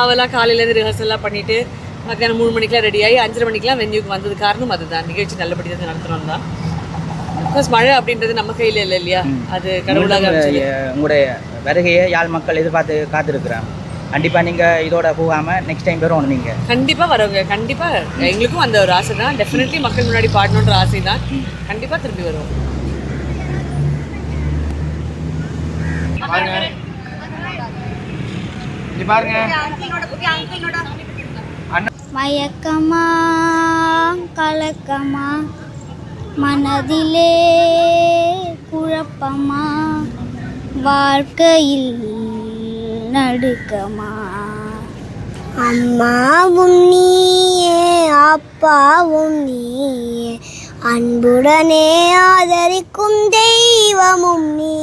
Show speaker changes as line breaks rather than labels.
ஆவலாக காலையிலேருந்து ரிஹர்சல்லாம் பண்ணிட்டு மத்தியானம் மூணு மணிக்கெலாம் ரெடி ஆகி அஞ்சரை மணிக்கெலாம் வென்யூக்கு வந்தது காரணம் அதுதான். நிகழ்ச்சி நல்லபடியாக நடத்தணும் தான். பிகாஸ் மழை அப்படின்றது நம்ம கையில் இல்லை இல்லையா? அது கடவுளாக.
உங்களுடைய வருகையை யாழ் மக்கள் எதிர்பார்த்து காத்திருக்கிறாங்க. கண்டிப்பாக நீங்கள் இதோட போகாமல் நெக்ஸ்ட் டைம் வரணும் நீங்கள்
கண்டிப்பா வருவாங்க. கண்டிப்பா. எங்களுக்கும் அந்த ஒரு ஆசை தான். டெஃபினெட்லி மக்கள் முன்னாடி பாடணுன்ற ஆசை தான். கண்டிப்பா திரும்பி வருவோம்.
மயக்கமா கலக்கமா மனதிலே குழப்பமா வாழ்க்கையில் நடுக்கமா. அம்மாவும் நீயே அப்பாவும் நீயே அன்புடனே ஆதரிக்கும் தெய்வமும் நீ